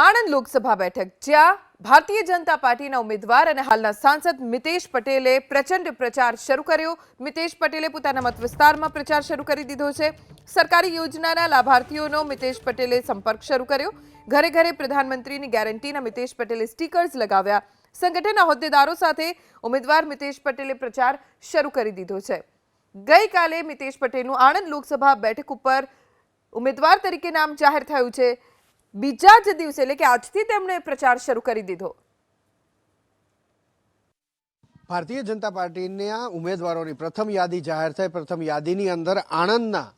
આણંદ લોકસભા બેઠક, જ્યાં ભારતીય જનતા પાર્ટીના ઉમેદવાર અને હાલના સાંસદ મિતેશ પટેલે પ્રચંડ પ્રચાર શરૂ કર્યો. મિતેશ પટેલે પોતાના મત વિસ્તારમાં પ્રચાર શરૂ કરી દીધો છે. સરકારી યોજનાના લાભાર્થીઓનો મિતેશ પટેલે સંપર્ક શરૂ કર્યો. ઘરે ઘરે પ્રધાનમંત્રીની ગેરંટીના મિતેશ પટેલે સ્ટીકર્સ લગાવ્યા. સંગઠનના હોદ્દેદારો સાથે ઉમેદવાર મિતેશ પટેલે પ્રચાર શરૂ કરી દીધો છે. ગઈકાલે મિતેશ પટેલનું આણંદ લોકસભા બેઠક ઉપર ઉમેદવાર તરીકે નામ જાહેર થયું છે. બીજા જ દિવસે, એટલે કે આજથી તેમણે પ્રચાર શરૂ કરી દીધો. ભારતીય જનતા પાર્ટીના ઉમેદવારોની પ્રથમ યાદી જાહેર થઈ. પ્રથમ યાદીની અંદર આણંદના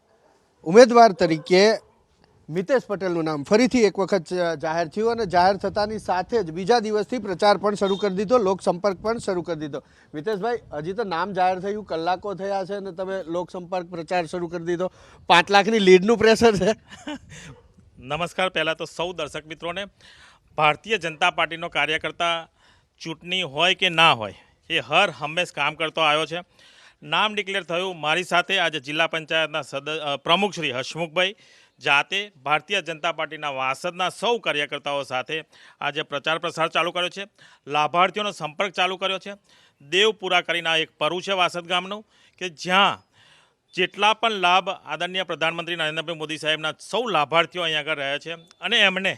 ઉમેદવાર તરીકે મિતેશ પટેલનું નામ ફરીથી એક વખત જાહેર થયું અને જાહેર થતાની સાથે જ બીજા દિવસથી પ્રચાર પણ શરૂ કરી દીધો, લોકસંપર્ક પણ શરૂ કરી દીધો. મિતેશભાઈ, હજી તો નામ જાહેર થયું, કલાકો થયા છે અને તમે લોકસંપર્ક પ્રચાર શરૂ કરી દીધો. પાંચ લાખની લીડનું પ્રેશર છે. નમસ્કાર. પહેલાં તો સૌ દર્શક મિત્રોને, ભારતીય જનતા પાર્ટીનો કાર્યકર્તા ચૂંટણી હોય કે ના હોય, એ હર હંમેશ કામ કરતો આવ્યો છે. નામ ડિક્લેર થયું મારી સાથે આજે જિલ્લા પંચાયતના સદ પ્રમુખ શ્રી હસમુખભાઈ જાતે ભારતીય જનતા પાર્ટીના વાસદના સૌ કાર્યકર્તાઓ સાથે આજે પ્રચાર પ્રસાર ચાલુ કર્યો છે. લાભાર્થીઓનો સંપર્ક ચાલુ કર્યો છે. દેવપુરા કરીને એક પરુ છે વાસદ ગામનું, કે જ્યાં જેટલા પણ લાભ આદરણીય પ્રધાનમંત્રી નરેન્દ્રભાઈ મોદી સાહેબના સૌ લાભાર્થીઓ અહીંયા આગળ રહ્યા છે અને એમને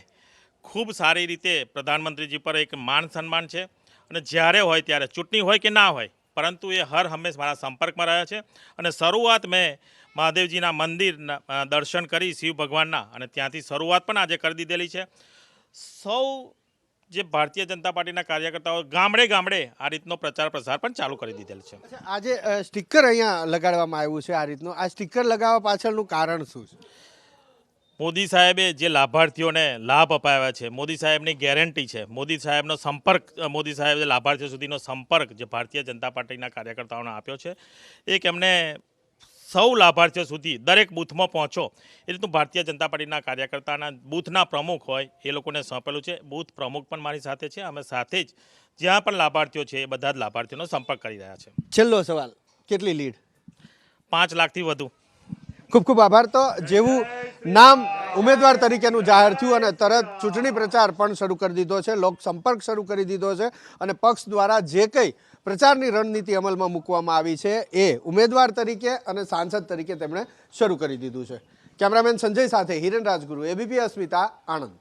ખૂબ સારી રીતે પ્રધાનમંત્રીજી પર એક માન સન્માન છે અને જ્યારે હોય ત્યારે ચૂંટણી હોય કે ના હોય, પરંતુ એ હર હંમેશ મારા સંપર્કમાં રહ્યા છે અને શરૂઆત મેં મહાદેવજીના મંદિરના દર્શન કરી શિવ ભગવાનના અને ત્યાંથી શરૂઆત પણ આજે કરી દીધેલી છે. સૌ જે ભારતીય જનતા પાર્ટીના કાર્યકર્તાઓ ગામડે ગામડે આ રીતનો પ્રચાર પ્રસાર પણ ચાલુ કરી દીધેલ છે. આજે સ્ટીકર અહીંયા લગાડવામાં આવ્યું છે આ રીતનું. આ સ્ટીકર લગાવવા પાછળનું કારણ શું છે? મોદી સાહેબે જે લાભાર્થીઓને લાભ અપાવ્યા છે મોદી સાહેબની ગેરંટી છે મોદી સાહેબનો સંપર્ક મોદી સાહેબ લાભાર્થીઓ સુધીનો સંપર્ક જે ભારતીય જનતા પાર્ટીના કાર્યકર્તાઓને આપ્યો છે એક એમને સૌ લાભાર્થીઓ સુધી દરેક બૂથમાં પહોંચો. એ રીતનું ભારતીય જનતા પાર્ટીના કાર્યકર્તાના બૂથના પ્રમુખ હોય એ લોકોને સોંપેલું છે. બૂથ પ્રમુખ પણ મારી સાથે છે. અમે સાથે જ જ્યાં પણ લાભાર્થીઓ છે એ બધા જ લાભાર્થીઓનો સંપર્ક કરી રહ્યા છે. છેલ્લો સવાલ કેટલી લીડ? પાંચ લાખથી વધુ. ખૂબ ખૂબ આભાર. તો જેવું નામ ઉમેદવાર તરીકેનું જાહેર થયું અને તરત ચૂંટણી પ્રચાર પણ શરૂ કરી દીધો છે, લોક સંપર્ક શરૂ કરી દીધો છે અને પક્ષ દ્વારા જે કંઈ પ્રચારની રણનીતિ અમલમાં મૂકવામાં આવી છે એ ઉમેદવાર તરીકે અને સાંસદ તરીકે તેમણે શરૂ કરી દીધું છે. કેમેરામેન સંજય સાથે હિરેન રાજગુરુ, એબીપી અસ્મિતા, આણંદ.